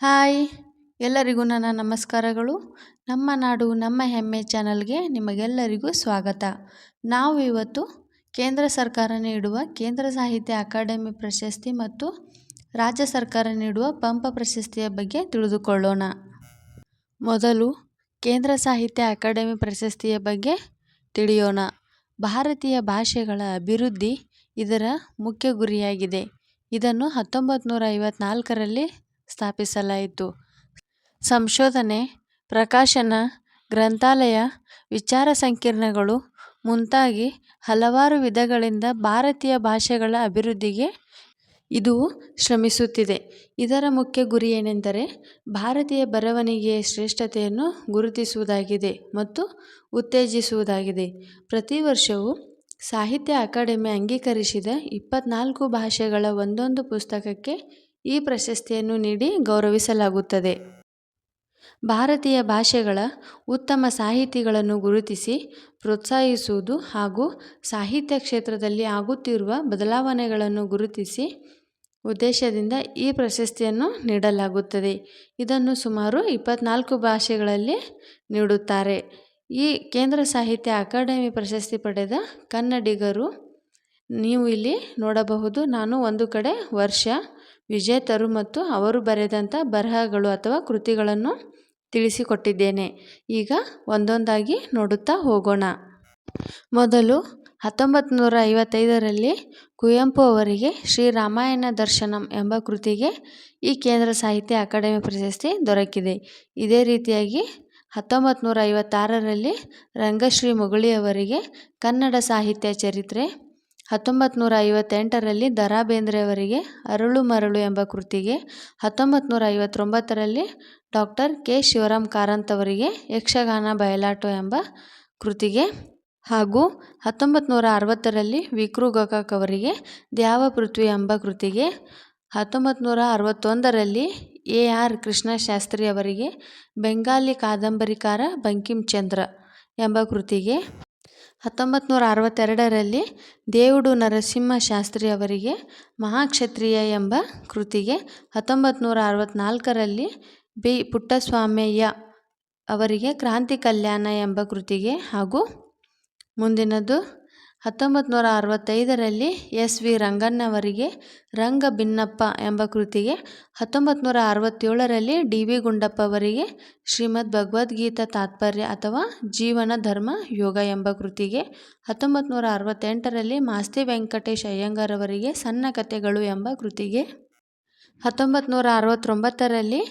Hi, ಎಲ್ಲರಿಗೂ ನನ್ನ ನಮಸ್ಕಾರಗಳು. ನಮ್ಮ ನಾಡು, ನಮ್ಮ ಹೆಮ್ಮೆ ಚಾನಲ್ಗೆ ನಿಮಗೆಲ್ಲರಿಗೂ ಸ್ವಾಗತ. ನಾವು ಇವತ್ತು ಕೇಂದ್ರ ಸರ್ಕಾರ ನೀಡುವ ಕೇಂದ್ರ ಸಾಹಿತ್ಯ ಅಕಾಡೆಮಿ ಪ್ರಶಸ್ತಿ ಮತ್ತು ರಾಜ್ಯ ಸರ್ಕಾರ ನೀಡುವ ಪಂಪ ಪ್ರಶಸ್ತಿಯ ಬಗ್ಗೆ ತಿಳಿದುಕೊಳ್ಳೋಣ. ಮೊದಲು ಕೇಂದ್ರ ಸಾಹಿತ್ಯ ಅಕಾಡೆಮಿ ಪ್ರಶಸ್ತಿಯ ಬಗ್ಗೆ ತಿಳಿಯೋಣ. ಭಾರತೀಯ ಭಾಷೆಗಳ ಅಭಿವೃದ್ಧಿ ಇದರ ಮುಖ್ಯ ಗುರಿಯಾಗಿದೆ. ಇದನ್ನು ಹತ್ತೊಂಬತ್ತು ನೂರ ಐವತ್ನಾಲ್ಕರಲ್ಲಿ ಸ್ಥಾಪಿಸಲಾಯಿತು. ಸಂಶೋಧನೆ, ಪ್ರಕಾಶನ, ಗ್ರಂಥಾಲಯ, ವಿಚಾರ ಸಂಕಿರಣಗಳು ಮುಂತಾಗಿ ಹಲವಾರು ವಿಧಗಳಿಂದ ಭಾರತೀಯ ಭಾಷೆಗಳ ಅಭಿವೃದ್ಧಿಗೆ ಇದು ಶ್ರಮಿಸುತ್ತಿದೆ. ಇದರ ಮುಖ್ಯ ಗುರಿ ಏನೆಂದರೆ ಭಾರತೀಯ ಬರವಣಿಗೆಯ ಶ್ರೇಷ್ಠತೆಯನ್ನು ಗುರುತಿಸುವುದಾಗಿದೆ ಮತ್ತು ಉತ್ತೇಜಿಸುವುದಾಗಿದೆ. ಪ್ರತಿ ವರ್ಷವೂ ಸಾಹಿತ್ಯ ಅಕಾಡೆಮಿ ಅಂಗೀಕರಿಸಿದ ಇಪ್ಪತ್ನಾಲ್ಕು ಭಾಷೆಗಳ ಒಂದೊಂದು ಪುಸ್ತಕಕ್ಕೆ ಈ ಪ್ರಶಸ್ತಿಯನ್ನು ನೀಡಿ ಗೌರವಿಸಲಾಗುತ್ತದೆ. ಭಾರತೀಯ ಭಾಷೆಗಳ ಉತ್ತಮ ಸಾಹಿತಿಗಳನ್ನು ಗುರುತಿಸಿ ಪ್ರೋತ್ಸಾಹಿಸುವುದು ಹಾಗೂ ಸಾಹಿತ್ಯ ಕ್ಷೇತ್ರದಲ್ಲಿ ಆಗುತ್ತಿರುವ ಬದಲಾವಣೆಗಳನ್ನು ಗುರುತಿಸಿ ಉದ್ದೇಶದಿಂದ ಈ ಪ್ರಶಸ್ತಿಯನ್ನು ನೀಡಲಾಗುತ್ತದೆ. ಇದನ್ನು ಸುಮಾರು ಇಪ್ಪತ್ನಾಲ್ಕು ಭಾಷೆಗಳಲ್ಲಿ ನೀಡುತ್ತಾರೆ. ಈ ಕೇಂದ್ರ ಸಾಹಿತ್ಯ ಅಕಾಡೆಮಿ ಪ್ರಶಸ್ತಿ ಪಡೆದ ಕನ್ನಡಿಗರು ನೀವು ಇಲ್ಲಿ ನೋಡಬಹುದು. ನಾನು ಒಂದು ಕಡೆ ವರ್ಷ ವಿಜೇತರು ಮತ್ತು ಅವರು ಬರೆದಂಥ ಬರಹಗಳು ಅಥವಾ ಕೃತಿಗಳನ್ನು ತಿಳಿಸಿಕೊಟ್ಟಿದ್ದೇನೆ. ಈಗ ಒಂದೊಂದಾಗಿ ನೋಡುತ್ತಾ ಹೋಗೋಣ. ಮೊದಲು ಹತ್ತೊಂಬತ್ತು ನೂರ ಐವತ್ತೈದರಲ್ಲಿ ಕುವೆಂಪು ಅವರಿಗೆ ಶ್ರೀ ರಾಮಾಯಣ ದರ್ಶನಂ ಎಂಬ ಕೃತಿಗೆ ಈ ಕೇಂದ್ರ ಸಾಹಿತ್ಯ ಅಕಾಡೆಮಿ ಪ್ರಶಸ್ತಿ ದೊರಕಿದೆ. ಇದೇ ರೀತಿಯಾಗಿ ಹತ್ತೊಂಬತ್ತು ನೂರ ಐವತ್ತಾರರಲ್ಲಿ ರಂಗಶ್ರೀ ಮೊಗಳಿ ಅವರಿಗೆ ಕನ್ನಡ ಸಾಹಿತ್ಯ ಚರಿತ್ರೆ ಹತ್ತೊಂಬತ್ತು ನೂರ ಐವತ್ತೆಂಟರಲ್ಲಿ ದ ರಾ ಬೇಂದ್ರೆಯವರಿಗೆ ಅರಳು ಮರಳು ಎಂಬ ಕೃತಿಗೆ ಹತ್ತೊಂಬತ್ತು ನೂರ ಐವತ್ತೊಂಬತ್ತರಲ್ಲಿ ಡಾಕ್ಟರ್ ಕೆ. ಶಿವರಾಮ್ ಕಾರಂತ್ ಅವರಿಗೆ ಯಕ್ಷಗಾನ ಬಯಲಾಟ ಎಂಬ ಕೃತಿಗೆ ಹಾಗೂ ಹತ್ತೊಂಬತ್ತು ನೂರ ಅರವತ್ತರಲ್ಲಿ ವಿ ಕೃ ಗೋಕಾಕ್ ಅವರಿಗೆ ದ್ಯಾವ ಪೃಥ್ವಿ ಎಂಬ ಕೃತಿಗೆ ಹತ್ತೊಂಬತ್ತು ನೂರ ಅರವತ್ತೊಂದರಲ್ಲಿ ಎ. ಆರ್. ಕೃಷ್ಣಶಾಸ್ತ್ರಿ ಅವರಿಗೆ ಬೆಂಗಾಲಿ ಕಾದಂಬರಿಕಾರ ಬಂಕಿಂಚಂದ್ರ ಎಂಬ ಕೃತಿಗೆ ಹತ್ತೊಂಬತ್ತು ನೂರ ಅರವತ್ತೆರಡರಲ್ಲಿ ದೇವುಡು ನರಸಿಂಹ ಶಾಸ್ತ್ರಿ ಅವರಿಗೆ ಮಹಾಕ್ಷತ್ರಿಯ ಎಂಬ ಕೃತಿಗೆ ಹತ್ತೊಂಬತ್ತು ನೂರ ಅರವತ್ತ್ನಾಲ್ಕರಲ್ಲಿ ಬಿ ಪುಟ್ಟಸ್ವಾಮಯ್ಯ ಅವರಿಗೆ ಕ್ರಾಂತಿ ಕಲ್ಯಾಣ ಎಂಬ ಕೃತಿಗೆ ಹಾಗೂ ಮುಂದಿನದು ಹತ್ತೊಂಬತ್ತು ನೂರ ಅರವತ್ತೈದರಲ್ಲಿ ಎಸ್ ವಿ ರಂಗಣ್ಣವರಿಗೆ ರಂಗ ಭಿನ್ನಪ್ಪ ಎಂಬ ಕೃತಿಗೆ ಹತ್ತೊಂಬತ್ತು ನೂರ ಅರವತ್ತೇಳರಲ್ಲಿ ಡಿ ವಿ ಗುಂಡಪ್ಪ ಅವರಿಗೆ ಶ್ರೀಮದ್ ಭಗವದ್ಗೀತಾ ತಾತ್ಪರ್ಯ ಅಥವಾ ಜೀವನ ಧರ್ಮ ಯೋಗ ಎಂಬ ಕೃತಿಗೆ ಹತ್ತೊಂಬತ್ತು ನೂರ ಅರವತ್ತೆಂಟರಲ್ಲಿ ಮಾಸ್ತಿ ವೆಂಕಟೇಶ್ ಅಯ್ಯಂಗಾರ್ ಅವರಿಗೆ ಸಣ್ಣ ಕಥೆಗಳು ಎಂಬ ಕೃತಿಗೆ ಹತ್ತೊಂಬತ್ತು ನೂರ ಅರವತ್ತೊಂಬತ್ತರಲ್ಲಿ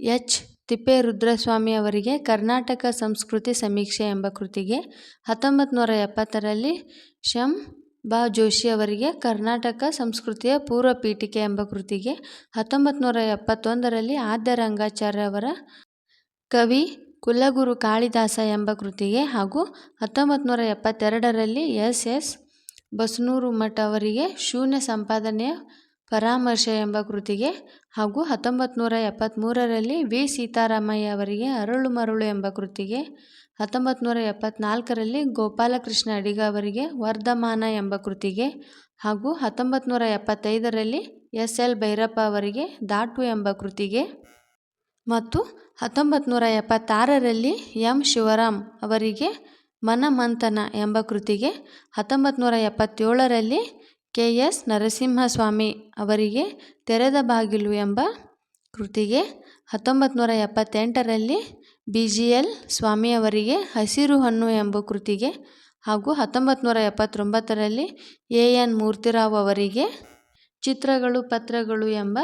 ಎಚ್ ತಿಪ್ಪೇರುದ್ರಸ್ವಾಮಿ ಅವರಿಗೆ ಕರ್ನಾಟಕ ಸಂಸ್ಕೃತಿ ಸಮೀಕ್ಷೆ ಎಂಬ ಕೃತಿಗೆ ಹತ್ತೊಂಬತ್ತು ನೂರ ಎಪ್ಪತ್ತರಲ್ಲಿ ಶಂ ಬಾ ಜೋಶಿ ಅವರಿಗೆ ಕರ್ನಾಟಕ ಸಂಸ್ಕೃತಿಯ ಪೂರ್ವ ಪೀಠಿಕೆ ಎಂಬ ಕೃತಿಗೆ ಹತ್ತೊಂಬತ್ತು ನೂರ ಎಪ್ಪತ್ತೊಂದರಲ್ಲಿ ಆದ್ಯ ರಂಗಾಚಾರ್ಯ ಅವರ ಕವಿ ಕುಲಗುರು ಕಾಳಿದಾಸ ಎಂಬ ಕೃತಿಗೆ ಹಾಗೂ ಹತ್ತೊಂಬತ್ತು ನೂರ ಎಪ್ಪತ್ತೆರಡರಲ್ಲಿ ಎಸ್ ಎಸ್ ಬಸನೂರು ಮಠ ಅವರಿಗೆ ಶೂನ್ಯ ಸಂಪಾದನೆಯ ಪರಾಮರ್ಶೆ ಎಂಬ ಕೃತಿಗೆ ಹಾಗೂ ಹತ್ತೊಂಬತ್ತು ನೂರ ಎಪ್ಪತ್ತ್ಮೂರರಲ್ಲಿ ವಿ. ಸೀತಾರಾಮಯ್ಯ ಅವರಿಗೆ ಅರಳು ಮರಳು ಎಂಬ ಕೃತಿಗೆ ಹತ್ತೊಂಬತ್ತು ನೂರ ಎಪ್ಪತ್ತ್ನಾಲ್ಕರಲ್ಲಿ ಗೋಪಾಲಕೃಷ್ಣ ಅಡಿಗ ಅವರಿಗೆ ವರ್ಧಮಾನ ಎಂಬ ಕೃತಿಗೆ ಹಾಗೂ ಹತ್ತೊಂಬತ್ತು ನೂರ ಎಪ್ಪತ್ತೈದರಲ್ಲಿ ಎಸ್. ಎಲ್. ಭೈರಪ್ಪ ಅವರಿಗೆ ದಾಟು ಎಂಬ ಕೃತಿಗೆ ಮತ್ತು ಹತ್ತೊಂಬತ್ತು ನೂರ ಎಪ್ಪತ್ತಾರರಲ್ಲಿ ಎಂ. ಶಿವರಾಮ್ ಅವರಿಗೆ ಮನಮಂಥನ ಎಂಬ ಕೃತಿಗೆ ಹತ್ತೊಂಬತ್ತು ನೂರ ಎಪ್ಪತ್ತೇಳರಲ್ಲಿ ಕೆ ಎಸ್ ನರಸಿಂಹಸ್ವಾಮಿ ಅವರಿಗೆ ತೆರೆದ ಬಾಗಿಲು ಎಂಬ ಕೃತಿಗೆ ಹತ್ತೊಂಬತ್ತು ನೂರ ಎಪ್ಪತ್ತೆಂಟರಲ್ಲಿ ಬಿ ಜಿ ಎಲ್ ಸ್ವಾಮಿಯವರಿಗೆ ಹಸಿರು ಹಣ್ಣು ಎಂಬ ಕೃತಿಗೆ ಹಾಗೂ ಹತ್ತೊಂಬತ್ತು ನೂರ ಎಪ್ಪತ್ತೊಂಬತ್ತರಲ್ಲಿ ಎ ಎನ್ ಮೂರ್ತಿರಾವ್ ಅವರಿಗೆ ಚಿತ್ರಗಳು ಪತ್ರಗಳು ಎಂಬ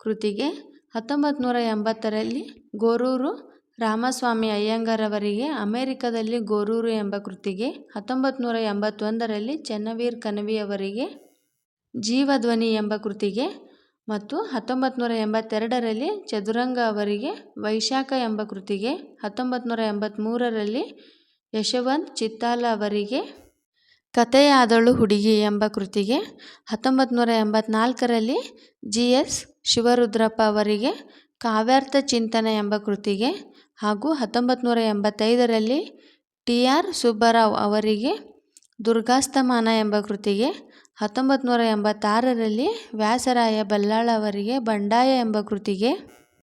ಕೃತಿಗೆ ಹತ್ತೊಂಬತ್ತು ನೂರ ಎಂಬತ್ತರಲ್ಲಿ ಗೋರೂರು ರಾಮಸ್ವಾಮಿ ಅಯ್ಯಂಗಾರ್ ಅವರಿಗೆ ಅಮೆರಿಕದಲ್ಲಿ ಗೋರೂರು ಎಂಬ ಕೃತಿಗೆ ಹತ್ತೊಂಬತ್ತು ನೂರ ಎಂಬತ್ತೊಂದರಲ್ಲಿ ಚೆನ್ನವೀರ್ ಕಣವಿ ಅವರಿಗೆ ಜೀವಧ್ವನಿ ಎಂಬ ಕೃತಿಗೆ ಮತ್ತು ಹತ್ತೊಂಬತ್ತು ನೂರ ಎಂಬತ್ತೆರಡರಲ್ಲಿ ಚದುರಂಗ ಅವರಿಗೆ ವೈಶಾಖ ಎಂಬ ಕೃತಿಗೆ ಹತ್ತೊಂಬತ್ತು ನೂರ ಎಂಬತ್ತ್ಮೂರರಲ್ಲಿ ಯಶವಂತ್ ಚಿತ್ತಾಲ ಅವರಿಗೆ ಕಥೆಯಾದಳು ಹುಡುಗಿ ಎಂಬ ಕೃತಿಗೆ ಹತ್ತೊಂಬತ್ತು ನೂರ ಎಂಬತ್ನಾಲ್ಕರಲ್ಲಿ ಜಿ ಎಸ್ ಶಿವರುದ್ರಪ್ಪ ಅವರಿಗೆ ಕಾವ್ಯಾರ್ಥ ಚಿಂತನೆ ಎಂಬ ಕೃತಿಗೆ ಹಾಗೂ ಹತ್ತೊಂಬತ್ತು ನೂರ ಎಂಬತ್ತೈದರಲ್ಲಿ ಟಿ ಆರ್ ಸುಬ್ಬರಾವ್ ಅವರಿಗೆ ದುರ್ಗಾಸ್ತಮಾನ ಎಂಬ ಕೃತಿಗೆ ಹತ್ತೊಂಬತ್ತು ನೂರ ಎಂಬತ್ತಾರರಲ್ಲಿ ವ್ಯಾಸರಾಯ ಬಲ್ಲಾಳ ಅವರಿಗೆ ಬಂಡಾಯ ಎಂಬ ಕೃತಿಗೆ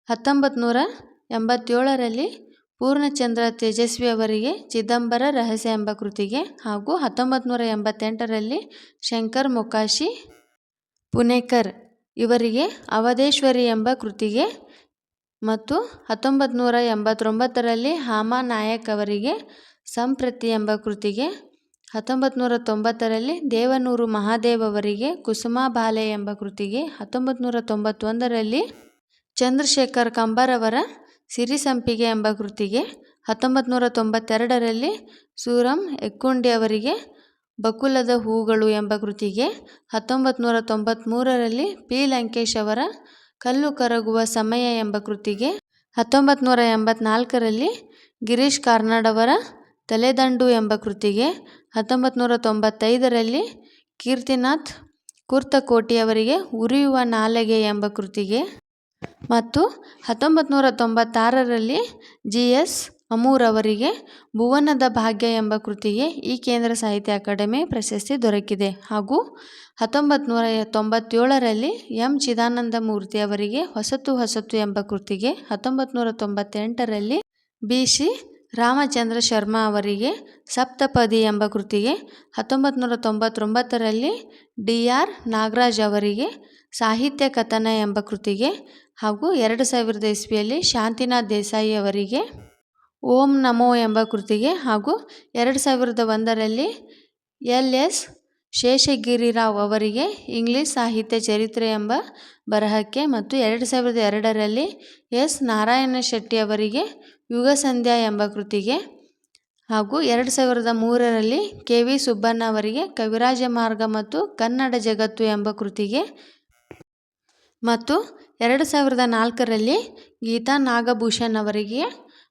ಹತ್ತೊಂಬತ್ತು ನೂರ ಎಂಬತ್ತೇಳರಲ್ಲಿ ಪೂರ್ಣಚಂದ್ರ ತೇಜಸ್ವಿ ಅವರಿಗೆ ಚಿದಂಬರ ರಹಸ್ಯ ಎಂಬ ಕೃತಿಗೆ ಹಾಗೂ ಹತ್ತೊಂಬತ್ತು ನೂರ ಎಂಬತ್ತೆಂಟರಲ್ಲಿ ಶಂಕರ್ ಮೊಕಾಶಿ ಪುಣೇಕರ್ ಇವರಿಗೆ ಅವಧೇಶ್ವರಿ ಎಂಬ ಕೃತಿಗೆ ಮತ್ತು ಹತ್ತೊಂಬತ್ತು ನೂರ ಎಂಬತ್ತೊಂಬತ್ತರಲ್ಲಿ ಹಾಮಾ ನಾಯಕ್ ಅವರಿಗೆ ಸಂಪ್ರತಿ ಎಂಬ ಕೃತಿಗೆ ಹತ್ತೊಂಬತ್ತು ನೂರ ತೊಂಬತ್ತರಲ್ಲಿ ದೇವನೂರು ಮಹಾದೇವ್ ಅವರಿಗೆ ಕುಸುಮಾಬಾಲೆ ಎಂಬ ಕೃತಿಗೆ ಹತ್ತೊಂಬತ್ತು ನೂರ ತೊಂಬತ್ತೊಂದರಲ್ಲಿ ಚಂದ್ರಶೇಖರ್ ಕಂಬಾರವರ ಸಿರಿಸಂಪಿಗೆ ಎಂಬ ಕೃತಿಗೆ ಹತ್ತೊಂಬತ್ತು ನೂರ ತೊಂಬತ್ತೆರಡರಲ್ಲಿ ಸೂರಂ ಎಕ್ಕುಂಡಿ ಅವರಿಗೆ ಬಕುಲದ ಹೂಗಳು ಎಂಬ ಕೃತಿಗೆ ಹತ್ತೊಂಬತ್ತು ನೂರ ತೊಂಬತ್ತ್ಮೂರರಲ್ಲಿ ಪಿ ಲಂಕೇಶ್ ಅವರ ಕಲ್ಲು ಕರಗುವ ಸಮಯ ಎಂಬ ಕೃತಿಗೆ ಹತ್ತೊಂಬತ್ತು ನೂರ ಎಂಬತ್ನಾಲ್ಕರಲ್ಲಿ ಗಿರೀಶ್ ಕಾರ್ನಾಡವರ ತಲೆದಂಡು ಎಂಬ ಕೃತಿಗೆ ಹತ್ತೊಂಬತ್ತು ನೂರ ತೊಂಬತ್ತೈದರಲ್ಲಿ ಕೀರ್ತಿನಾಥ್ ಕುರ್ತಕೋಟಿ ಅವರಿಗೆ ಉರಿಯುವ ನಾಲಗೆ ಎಂಬ ಕೃತಿಗೆ ಮತ್ತು ಹತ್ತೊಂಬತ್ತು ನೂರ ತೊಂಬತ್ತಾರರಲ್ಲಿ ಜಿ ಎಸ್ ಅಮೂರ್ ಅವರಿಗೆ ಭುವನದ ಭಾಗ್ಯ ಎಂಬ ಕೃತಿಗೆ ಈ ಕೇಂದ್ರ ಸಾಹಿತ್ಯ ಅಕಾಡೆಮಿ ಪ್ರಶಸ್ತಿ ದೊರಕಿದೆ. ಹಾಗೂ ಹತ್ತೊಂಬತ್ತು ನೂರ ತೊಂಬತ್ತೇಳರಲ್ಲಿ ಎಂ. ಚಿದಾನಂದ ಮೂರ್ತಿ ಅವರಿಗೆ ಹೊಸತು ಹೊಸತು ಎಂಬ ಕೃತಿಗೆ ಹತ್ತೊಂಬತ್ತು ನೂರ ತೊಂಬತ್ತೆಂಟರಲ್ಲಿ ಬಿ. ಸಿ. ರಾಮಚಂದ್ರ ಶರ್ಮಾ ಅವರಿಗೆ ಸಪ್ತಪದಿ ಎಂಬ ಕೃತಿಗೆ ಹತ್ತೊಂಬತ್ತು ನೂರ ತೊಂಬತ್ತೊಂಬತ್ತರಲ್ಲಿ ಡಿ. ಆರ್. ನಾಗರಾಜ್ ಅವರಿಗೆ ಸಾಹಿತ್ಯ ಕಥನ ಎಂಬ ಕೃತಿಗೆ ಹಾಗೂ ಎರಡು ಸಾವಿರದ ಇಸ್ವಿಯಲ್ಲಿ ಶಾಂತಿನಾಥ್ ದೇಸಾಯಿ ಅವರಿಗೆ ಓಂ ನಮೋ ಎಂಬ ಕೃತಿಗೆ ಹಾಗೂ ಎರಡು ಸಾವಿರದ ಒಂದರಲ್ಲಿ ಎಲ್ ಎಸ್ ಶೇಷಗಿರಿರಾವ್ ಅವರಿಗೆ ಇಂಗ್ಲಿಷ್ ಸಾಹಿತ್ಯ ಚರಿತ್ರೆ ಎಂಬ ಬರಹಕ್ಕೆ ಮತ್ತು ಎರಡು ಸಾವಿರದ ಎರಡರಲ್ಲಿ ಎಸ್ ನಾರಾಯಣ ಶೆಟ್ಟಿ ಅವರಿಗೆ ಯುಗ ಸಂಧ್ಯಾ ಎಂಬ ಕೃತಿಗೆ ಹಾಗೂ ಎರಡು ಸಾವಿರದ ಮೂರರಲ್ಲಿ ಕೆ ವಿ ಸುಬ್ಬಣ್ಣ ಅವರಿಗೆ ಕವಿರಾಜ ಮಾರ್ಗ ಮತ್ತು ಕನ್ನಡ ಜಗತ್ತು ಎಂಬ ಕೃತಿಗೆ ಮತ್ತು ಎರಡು ಸಾವಿರದ ನಾಲ್ಕರಲ್ಲಿ ಗೀತಾ ನಾಗಭೂಷಣ್ ಅವರಿಗೆ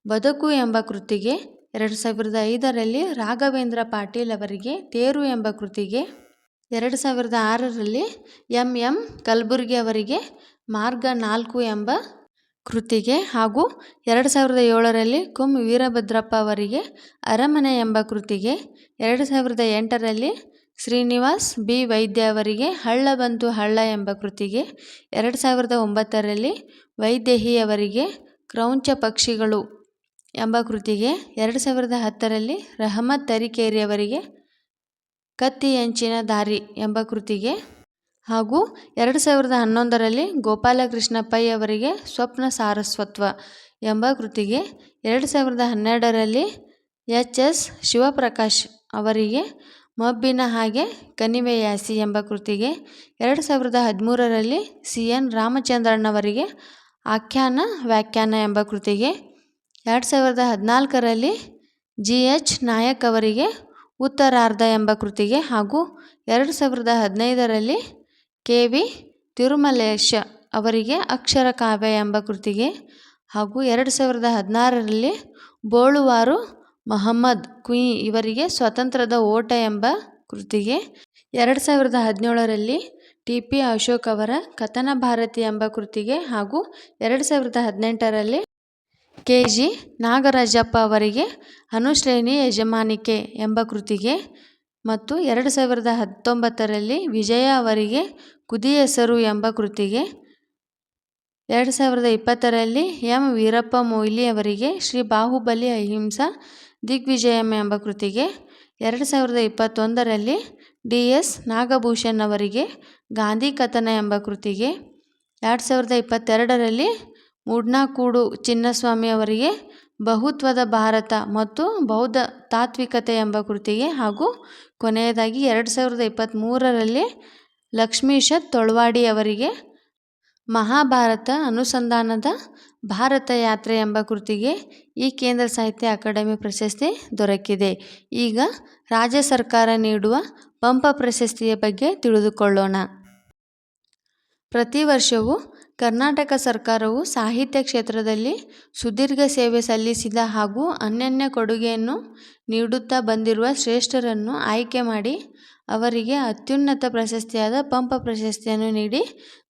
ಬದುಕು ಎಂಬ ಕೃತಿಗೆ ಎರಡು ಸಾವಿರದ ಐದರಲ್ಲಿ ರಾಘವೇಂದ್ರ ಪಾಟೀಲ್ ಅವರಿಗೆ ತೇರು ಎಂಬ ಕೃತಿಗೆ ಎರಡು ಸಾವಿರದ ಆರರಲ್ಲಿ ಎಂ ಎಂ ಕಲಬುರ್ಗಿ ಅವರಿಗೆ ಮಾರ್ಗ ನಾಲ್ಕು ಎಂಬ ಕೃತಿಗೆ ಹಾಗೂ ಎರಡು ಸಾವಿರದ ಏಳರಲ್ಲಿ ಕುಂ ವೀರಭದ್ರಪ್ಪ ಅವರಿಗೆ ಅರಮನೆ ಎಂಬ ಕೃತಿಗೆ ಎರಡು ಸಾವಿರದ ಎಂಟರಲ್ಲಿ ಶ್ರೀನಿವಾಸ್ ಬಿ ವೈದ್ಯ ಅವರಿಗೆ ಹಳ್ಳ ಬಂತು ಹಳ್ಳ ಎಂಬ ಕೃತಿಗೆ ಎರಡು ಸಾವಿರದ ಒಂಬತ್ತರಲ್ಲಿ ವೈದೇಹಿ ಅವರಿಗೆ ಕ್ರೌಂಚ ಪಕ್ಷಿಗಳು ಎಂಬ ಕೃತಿಗೆ ಎರಡು ಸಾವಿರದ ಹತ್ತರಲ್ಲಿ ರಹಮತ್ ತರೀಕೆರೆಯವರಿಗೆ ಕತ್ತಿ ಎಂಚಿನ ದಾರಿ ಎಂಬ ಕೃತಿಗೆ ಹಾಗೂ ಎರಡು ಸಾವಿರದ ಹನ್ನೊಂದರಲ್ಲಿ ಗೋಪಾಲಕೃಷ್ಣ ಅವರಿಗೆ ಸ್ವಪ್ನ ಸಾರಸ್ವತ್ವ ಎಂಬ ಕೃತಿಗೆ ಎರಡು ಸಾವಿರದ ಹನ್ನೆರಡರಲ್ಲಿ ಎಚ್ ಎಸ್ ಶಿವಪ್ರಕಾಶ್ ಅವರಿಗೆ ಮಬ್ಬಿನ ಹಾಗೆ ಕಣಿವೆಯಾಸಿ ಎಂಬ ಕೃತಿಗೆ ಎರಡು ಸಾವಿರದ ಹದಿಮೂರರಲ್ಲಿ ಸಿ ಎನ್ ರಾಮಚಂದ್ರಣ್ಣವರಿಗೆ ಆಖ್ಯಾನ ವ್ಯಾಖ್ಯಾನ ಎಂಬ ಕೃತಿಗೆ ಎರಡು ಸಾವಿರದ ಹದಿನಾಲ್ಕರಲ್ಲಿ ಜಿ ಎಚ್ ನಾಯಕ್ ಅವರಿಗೆ ಉತ್ತರಾರ್ಧ ಎಂಬ ಕೃತಿಗೆ ಹಾಗೂ ಎರಡು ಸಾವಿರದ ಹದಿನೈದರಲ್ಲಿ ಕೆ ವಿ ತಿರುಮಲೇಶ ಅವರಿಗೆ ಅಕ್ಷರ ಕಾವ್ಯ ಎಂಬ ಕೃತಿಗೆ ಹಾಗೂ ಎರಡು ಸಾವಿರದ ಹದಿನಾರರಲ್ಲಿ ಬೋಳುವಾರು ಮಹಮ್ಮದ್ ಕುಯಿ ಇವರಿಗೆ ಸ್ವತಂತ್ರದ ಓಟ ಎಂಬ ಕೃತಿಗೆ, ಎರಡು ಸಾವಿರದ ಹದಿನೇಳರಲ್ಲಿ ಟಿ ಪಿ ಅಶೋಕ್ ಅವರ ಕಥನ ಭಾರತಿ ಎಂಬ ಕೃತಿಗೆ ಹಾಗೂ ಎರಡು ಸಾವಿರದ ಹದಿನೆಂಟರಲ್ಲಿ ಕೆ ಜಿ ನಾಗರಾಜಪ್ಪ ಅವರಿಗೆ ಅನುಶ್ರೇಣಿ ಯಜಮಾನಿಕೆ ಎಂಬ ಕೃತಿಗೆ ಮತ್ತು ಎರಡು ಸಾವಿರದ ಹತ್ತೊಂಬತ್ತರಲ್ಲಿ ವಿಜಯ ಅವರಿಗೆ ಕುದಿ ಹೆಸರು ಎಂಬ ಕೃತಿಗೆ, ಎರಡು ಸಾವಿರದ ಇಪ್ಪತ್ತರಲ್ಲಿ ಎಂ. ವೀರಪ್ಪ ಮೊಯ್ಲಿ ಅವರಿಗೆ ಶ್ರೀ ಬಾಹುಬಲಿ ಅಹಿಂಸಾ ದಿಗ್ವಿಜಯಂ ಎಂಬ ಕೃತಿಗೆ, ಎರಡು ಸಾವಿರದ ಇಪ್ಪತ್ತೊಂದರಲ್ಲಿ ಡಿ. ಎಸ್. ನಾಗಭೂಷಣ್ ಅವರಿಗೆ ಗಾಂಧಿ ಕಥನ ಎಂಬ ಕೃತಿಗೆ, ಎರಡು ಸಾವಿರದ ಇಪ್ಪತ್ತೆರಡರಲ್ಲಿ ಮೂಡ್ನಾಕೂಡು ಚಿನ್ನಸ್ವಾಮಿ ಅವರಿಗೆ ಬಹುತ್ವದ ಭಾರತ ಮತ್ತು ಬೌದ್ಧ ತಾತ್ವಿಕತೆ ಎಂಬ ಕೃತಿಗೆ ಹಾಗೂ ಕೊನೆಯದಾಗಿ ಎರಡು ಸಾವಿರದ ಇಪ್ಪತ್ತ್ಮೂರರಲ್ಲಿ ಲಕ್ಷ್ಮೀಶ ತೊಳ್ವಾಡಿ ಅವರಿಗೆ ಮಹಾಭಾರತ ಅನುಸಂಧಾನದ ಭಾರತ ಯಾತ್ರೆ ಎಂಬ ಕೃತಿಗೆ ಈ ಕೇಂದ್ರ ಸಾಹಿತ್ಯ ಅಕಾಡೆಮಿ ಪ್ರಶಸ್ತಿ ದೊರಕಿದೆ. ಈಗ ರಾಜ್ಯ ಸರ್ಕಾರ ನೀಡುವ ಪಂಪ ಪ್ರಶಸ್ತಿಯ ಬಗ್ಗೆ ತಿಳಿದುಕೊಳ್ಳೋಣ. ಪ್ರತಿ ವರ್ಷವೂ ಕರ್ನಾಟಕ ಸರ್ಕಾರವು ಸಾಹಿತ್ಯ ಕ್ಷೇತ್ರದಲ್ಲಿ ಸುದೀರ್ಘ ಸೇವೆ ಸಲ್ಲಿಸಿದ ಹಾಗೂ ಅನನ್ಯ ಕೊಡುಗೆಯನ್ನು ನೀಡುತ್ತಾ ಬಂದಿರುವ ಶ್ರೇಷ್ಠರನ್ನು ಆಯ್ಕೆ ಮಾಡಿ ಅವರಿಗೆ ಅತ್ಯುನ್ನತ ಪ್ರಶಸ್ತಿಯಾದ ಪಂಪ ಪ್ರಶಸ್ತಿಯನ್ನು ನೀಡಿ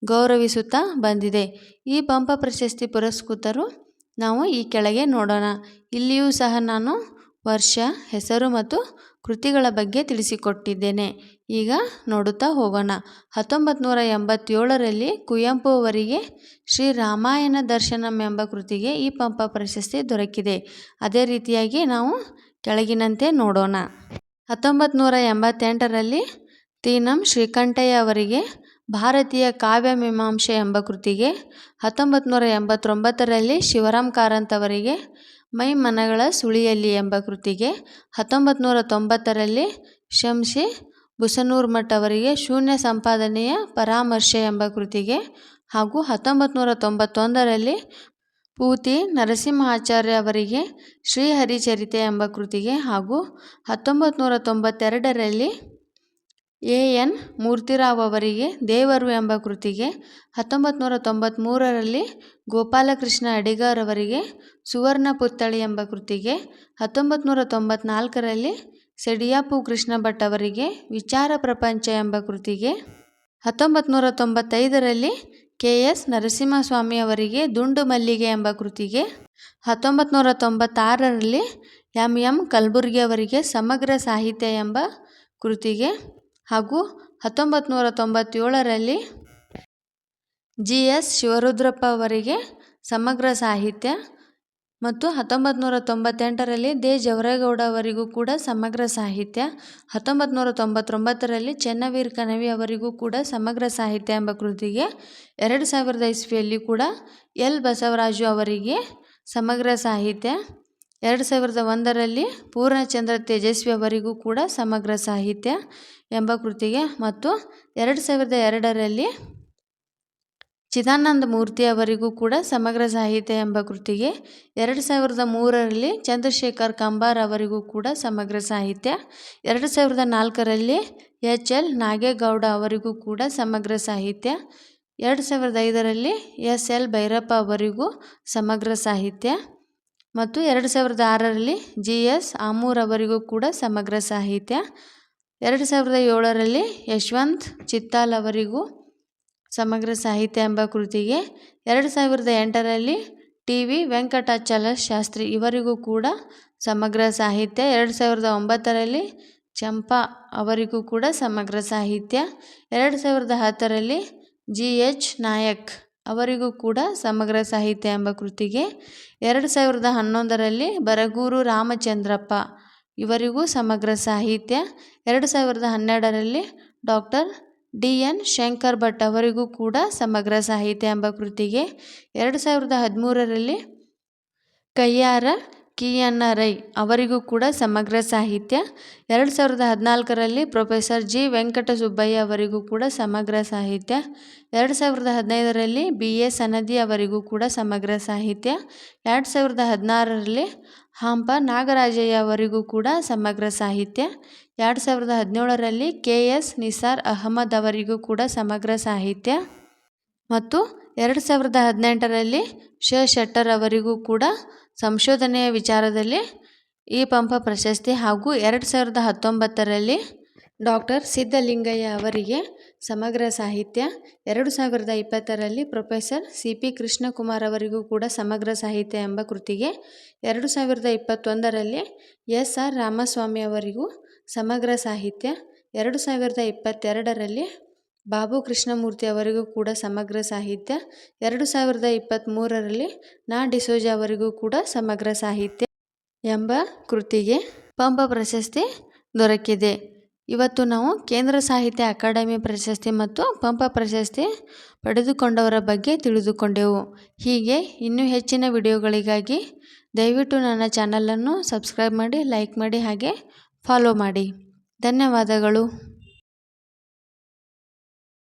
ಗೌರವಿಸುತ್ತಾ ಬಂದಿದೆ. ಈ ಪಂಪ ಪ್ರಶಸ್ತಿ ಪುರಸ್ಕೃತರು ನಾವು ಈ ಕೆಳಗೆ ನೋಡೋಣ. ಇಲ್ಲಿಯೂ ಸಹ ನಾನು ವರ್ಷ, ಹೆಸರು ಮತ್ತು ಕೃತಿಗಳ ಬಗ್ಗೆ ತಿಳಿಸಿಕೊಟ್ಟಿದ್ದೇನೆ. ಈಗ ನೋಡುತ್ತಾ ಹೋಗೋಣ. ಹತ್ತೊಂಬತ್ತು ನೂರ ಎಂಬತ್ತೇಳರಲ್ಲಿ ಕುವೆಂಪು ಅವರಿಗೆ ಶ್ರೀ ರಾಮಾಯಣ ದರ್ಶನಂ ಎಂಬ ಕೃತಿಗೆ ಈ ಪಂಪ ಪ್ರಶಸ್ತಿ ದೊರಕಿದೆ. ಅದೇ ರೀತಿಯಾಗಿ ನಾವು ಕೆಳಗಿನಂತೆ ನೋಡೋಣ. ಹತ್ತೊಂಬತ್ತು ನೂರ ಎಂಬತ್ತೆಂಟರಲ್ಲಿ ತೀನಂ ಶ್ರೀಕಂಠಯ್ಯ ಅವರಿಗೆ ಭಾರತೀಯ ಕಾವ್ಯ ಮೀಮಾಂಸೆ ಎಂಬ ಕೃತಿಗೆ ಹತ್ತೊಂಬತ್ತು ನೂರ ಎಂಬತ್ತೊಂಬತ್ತರಲ್ಲಿ ಶಿವರಾಮ್ ಕಾರಂತ್ ಅವರಿಗೆ ಮೈ ಮನಗಳ ಸುಳಿಯಲ್ಲಿ ಎಂಬ ಕೃತಿಗೆ ಹತ್ತೊಂಬತ್ತು ನೂರ ತೊಂಬತ್ತರಲ್ಲಿ ಶಂಶಿ ಬುಸನೂರ್ ಮಠ್ ಅವರಿಗೆ ಶೂನ್ಯ ಸಂಪಾದನೆಯ ಪರಾಮರ್ಶೆ ಎಂಬ ಕೃತಿಗೆ ಹಾಗೂ ಹತ್ತೊಂಬತ್ತು ನೂರ ತೊಂಬತ್ತೊಂದರಲ್ಲಿ ಪೂತಿ ನರಸಿಂಹಾಚಾರ್ಯ ಅವರಿಗೆ ಶ್ರೀಹರಿಚರಿತೆ ಎಂಬ ಕೃತಿಗೆ ಹಾಗೂ ಹತ್ತೊಂಬತ್ತು ನೂರ ತೊಂಬತ್ತೆರಡರಲ್ಲಿ ಎ ಎನ್ ಮೂರ್ತಿರಾವ್ ಅವರಿಗೆ ದೇವರು ಎಂಬ ಕೃತಿಗೆ ಹತ್ತೊಂಬತ್ತು ನೂರ ತೊಂಬತ್ತ್ಮೂರರಲ್ಲಿ ಗೋಪಾಲಕೃಷ್ಣ ಅಡಿಗಾರ್ ಅವರಿಗೆ ಸುವರ್ಣ ಪುತ್ಥಳಿ ಎಂಬ ಕೃತಿಗೆ ಹತ್ತೊಂಬತ್ತು ನೂರ ತೊಂಬತ್ನಾಲ್ಕರಲ್ಲಿ ಸೆಡಿಯಾಪು ಕೃಷ್ಣ ಭಟ್ ಅವರಿಗೆ ವಿಚಾರ ಪ್ರಪಂಚ ಎಂಬ ಕೃತಿಗೆ ಹತ್ತೊಂಬತ್ತು ನೂರ ತೊಂಬತ್ತೈದರಲ್ಲಿ ಕೆ ಎಸ್ ನರಸಿಂಹಸ್ವಾಮಿ ಅವರಿಗೆ ದುಂಡು ಮಲ್ಲಿಗೆ ಎಂಬ ಕೃತಿಗೆ ಹತ್ತೊಂಬತ್ತು ನೂರ ತೊಂಬತ್ತಾರರಲ್ಲಿ ಎಂ ಎಂ ಕಲಬುರ್ಗಿ ಅವರಿಗೆ ಸಮಗ್ರ ಸಾಹಿತ್ಯ ಎಂಬ ಕೃತಿಗೆ ಹಾಗೂ ಹತ್ತೊಂಬತ್ತು ನೂರ ತೊಂಬತ್ತೇಳರಲ್ಲಿ ಜಿ ಎಸ್ ಶಿವರುದ್ರಪ್ಪ ಅವರಿಗೆ ಸಮಗ್ರ ಸಾಹಿತ್ಯ ಮತ್ತು ಹತ್ತೊಂಬತ್ತು ನೂರ ತೊಂಬತ್ತೆಂಟರಲ್ಲಿ ದೇ ಜವರೇಗೌಡ ಅವರಿಗೂ ಕೂಡ ಸಮಗ್ರ ಸಾಹಿತ್ಯ ಹತ್ತೊಂಬತ್ತು ನೂರ ತೊಂಬತ್ತೊಂಬತ್ತರಲ್ಲಿ ಚೆನ್ನವೀರ್ ಕಣವಿ ಅವರಿಗೂ ಕೂಡ ಸಮಗ್ರ ಸಾಹಿತ್ಯ ಎಂಬ ಕೃತಿಗೆ ಎರಡು ಸಾವಿರದ ಇಸ್ವಿಯಲ್ಲಿ ಕೂಡ ಎಲ್ ಬಸವರಾಜು ಅವರಿಗೆ ಸಮಗ್ರ ಸಾಹಿತ್ಯ ಎರಡು ಸಾವಿರದ ಒಂದರಲ್ಲಿ ಪೂರ್ಣಚಂದ್ರ ತೇಜಸ್ವಿ ಅವರಿಗೂ ಕೂಡ ಸಮಗ್ರ ಸಾಹಿತ್ಯ ಎಂಬ ಕೃತಿಗೆ ಮತ್ತು ಎರಡು ಸಾವಿರದ ಎರಡರಲ್ಲಿ ಚಿದಾನಂದ ಮೂರ್ತಿ ಅವರಿಗೂ ಕೂಡ ಸಮಗ್ರ ಸಾಹಿತ್ಯ ಎಂಬ ಕೃತಿಗೆ ಎರಡು ಸಾವಿರದ ಮೂರರಲ್ಲಿ ಚಂದ್ರಶೇಖರ್ ಕಂಬಾರ್ ಅವರಿಗೂ ಕೂಡ ಸಮಗ್ರ ಸಾಹಿತ್ಯ, ಎರಡು ಸಾವಿರದ ನಾಲ್ಕರಲ್ಲಿ ಎಚ್ ಎಲ್ ನಾಗೇಗೌಡ ಅವರಿಗೂ ಕೂಡ ಸಮಗ್ರ ಸಾಹಿತ್ಯ, ಎರಡು ಸಾವಿರದ ಐದರಲ್ಲಿ ಎಸ್ ಎಲ್ ಭೈರಪ್ಪ ಅವರಿಗೂ ಸಮಗ್ರ ಸಾಹಿತ್ಯ ಮತ್ತು ಎರಡು ಸಾವಿರದ ಆರರಲ್ಲಿ ಜಿ ಎಸ್ ಆಮೂರ್ ಅವರಿಗೂ ಕೂಡ ಸಮಗ್ರ ಸಾಹಿತ್ಯ. ಎರಡು ಸಾವಿರದ ಏಳರಲ್ಲಿ ಯಶವಂತ್ ಚಿತ್ತಾಲ್ ಅವರಿಗೂ ಸಮಗ್ರ ಸಾಹಿತ್ಯ ಎಂಬ ಕೃತಿಗೆ. ಎರಡು ಸಾವಿರದ ಎಂಟರಲ್ಲಿ ಟಿ ವಿ ವೆಂಕಟಾಚಲ ಶಾಸ್ತ್ರಿ ಇವರಿಗೂ ಕೂಡ ಸಮಗ್ರ ಸಾಹಿತ್ಯ. ಎರಡು ಸಾವಿರದ ಒಂಬತ್ತರಲ್ಲಿ ಚಂಪಾ ಅವರಿಗೂ ಕೂಡ ಸಮಗ್ರ ಸಾಹಿತ್ಯ. ಎರಡು ಸಾವಿರದ ಹತ್ತರಲ್ಲಿ ಜಿ ಎಚ್ ನಾಯಕ್ ಅವರಿಗೂ ಕೂಡ ಸಮಗ್ರ ಸಾಹಿತ್ಯ ಎಂಬ ಕೃತಿಗೆ ಎರಡು ಸಾವಿರದ ಹನ್ನೊಂದರಲ್ಲಿ ಬರಗೂರು ರಾಮಚಂದ್ರಪ್ಪ ಇವರಿಗೂ ಸಮಗ್ರ ಸಾಹಿತ್ಯ, ಎರಡು ಸಾವಿರದ ಹನ್ನೆರಡರಲ್ಲಿ doctor D N Shankar Bhat ಅವರಿಗೂ ಕೂಡ ಸಮಗ್ರ ಸಾಹಿತ್ಯ ಎಂಬ ಕೃತಿಗೆ ಎರಡು ಸಾವಿರದ ಹದಿಮೂರರಲ್ಲಿ ಕಯ್ಯಾರ ಕಿಯನ್ನ ರೈ ಅವರಿಗೂ ಕೂಡ ಸಮಗ್ರ ಸಾಹಿತ್ಯ. ಎರಡು ಸಾವಿರದ ಹದಿನಾಲ್ಕರಲ್ಲಿ ಪ್ರೊಫೆಸರ್ ಜಿ. ವೆಂಕಟ ಸುಬ್ಬಯ್ಯ ಅವರಿಗೂ ಕೂಡ ಸಮಗ್ರ ಸಾಹಿತ್ಯ. ಎರಡು ಸಾವಿರದ ಹದಿನೈದರಲ್ಲಿ ಬಿ. ಎ. ಸನದಿ ಅವರಿಗೂ ಕೂಡ ಸಮಗ್ರ ಸಾಹಿತ್ಯ. ಎರಡು ಸಾವಿರದ ಹದಿನಾರರಲ್ಲಿ ಹಂಪ ನಾಗರಾಜಯ್ಯ ಅವರಿಗೂ ಕೂಡ ಸಮಗ್ರ ಸಾಹಿತ್ಯ. ಎರಡು ಸಾವಿರದ ಹದಿನೇಳರಲ್ಲಿ ಕೆ. ಎಸ್. ನಿಸಾರ್ ಅಹಮದ್ ಅವರಿಗೂ ಕೂಡ ಸಮಗ್ರ ಸಾಹಿತ್ಯ. ಮತ್ತು ಎರಡು ಸಾವಿರದ ಹದಿನೆಂಟರಲ್ಲಿ ಶ ಶೆಟ್ಟರ್ ಅವರಿಗೂ ಕೂಡ ಸಂಶೋಧನೆಯ ವಿಚಾರದಲ್ಲಿ ಈ ಪಂಪ ಪ್ರಶಸ್ತಿ ಹಾಗೂ ಎರಡು ಸಾವಿರದ ಹತ್ತೊಂಬತ್ತರಲ್ಲಿ ಡಾಕ್ಟರ್ ಸಿದ್ಧಲಿಂಗಯ್ಯ ಅವರಿಗೆ ಸಮಗ್ರ ಸಾಹಿತ್ಯ, ಎರಡು ಸಾವಿರದ ಇಪ್ಪತ್ತರಲ್ಲಿ ಪ್ರೊಫೆಸರ್ ಸಿ ಪಿ ಕೃಷ್ಣಕುಮಾರ್ ಅವರಿಗೂ ಕೂಡ ಸಮಗ್ರ ಸಾಹಿತ್ಯ ಎಂಬ ಕೃತಿಗೆ, ಎರಡು ಸಾವಿರದ ಇಪ್ಪತ್ತೊಂದರಲ್ಲಿ ಎಸ್ ಆರ್ ರಾಮಸ್ವಾಮಿ ಅವರಿಗೂ ಸಮಗ್ರ ಸಾಹಿತ್ಯ, ಎರಡು ಸಾವಿರದ ಇಪ್ಪತ್ತೆರಡರಲ್ಲಿ ಬಾಬು ಕೃಷ್ಣಮೂರ್ತಿ ಅವರಿಗೂ ಕೂಡ ಸಮಗ್ರ ಸಾಹಿತ್ಯ. ಎರಡು ಸಾವಿರದ ಇಪ್ಪತ್ತ್ಮೂರರಲ್ಲಿ ನಾ ಡಿಸೋಜ ಅವರಿಗೂ ಕೂಡ ಸಮಗ್ರ ಸಾಹಿತ್ಯ ಎಂಬ ಕೃತಿಗೆ ಪಂಪ ಪ್ರಶಸ್ತಿ ದೊರಕಿದೆ. ಇವತ್ತು ನಾವು ಕೇಂದ್ರ ಸಾಹಿತ್ಯ ಅಕಾಡೆಮಿ ಪ್ರಶಸ್ತಿ ಮತ್ತು ಪಂಪ ಪ್ರಶಸ್ತಿ ಪಡೆದುಕೊಂಡವರ ಬಗ್ಗೆ ತಿಳಿದುಕೊಂಡೆವು. ಹೀಗೆ ಇನ್ನೂ ಹೆಚ್ಚಿನ ವಿಡಿಯೋಗಳಿಗಾಗಿ ದಯವಿಟ್ಟು ನನ್ನ ಚಾನಲನ್ನು ಸಬ್ಸ್ಕ್ರೈಬ್ ಮಾಡಿ, ಲೈಕ್ ಮಾಡಿ ಹಾಗೆ ಫಾಲೋ ಮಾಡಿ. ಧನ್ಯವಾದಗಳು.